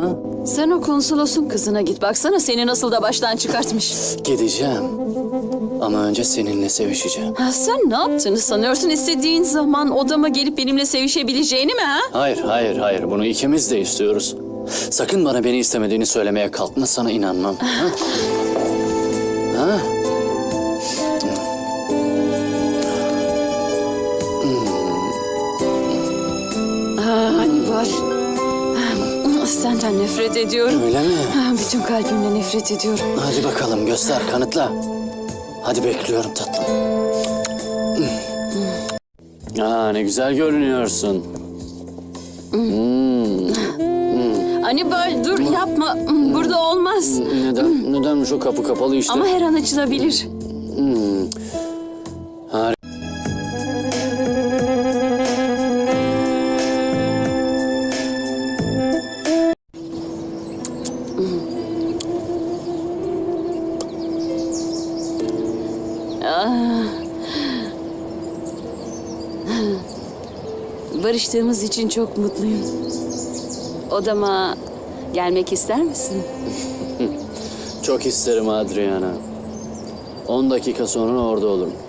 Ha? Sen o konsolosun kızına git. Baksana seni nasıl da baştan çıkartmış. Gideceğim. Ama önce seninle sevişeceğim. Ha, sen ne yaptığını sanıyorsun? İstediğin zaman odama gelip benimle sevişebileceğini mi ha? Hayır, hayır, hayır. Bunu ikimiz de istiyoruz. Sakın bana beni istemediğini söylemeye kalkma. Sana inanmam. Ha? Ha? Ha, hani var. Senden nefret ediyorum. Öyle mi? Ha, Bütün kalbimle nefret ediyorum. Hadi bakalım göster, kanıtla. Hadi bekliyorum tatlım. Aa, ne güzel görünüyorsun. Hmm. Hani böyle dur yapma. Burada olmaz. Neden, neden şu kapı kapalı işte? Ama her an açılabilir. Hmm. Barıştığımız için çok mutluyum. Odama gelmek ister misin? Çok isterim Adriana. 10 dakika sonra orada olurum.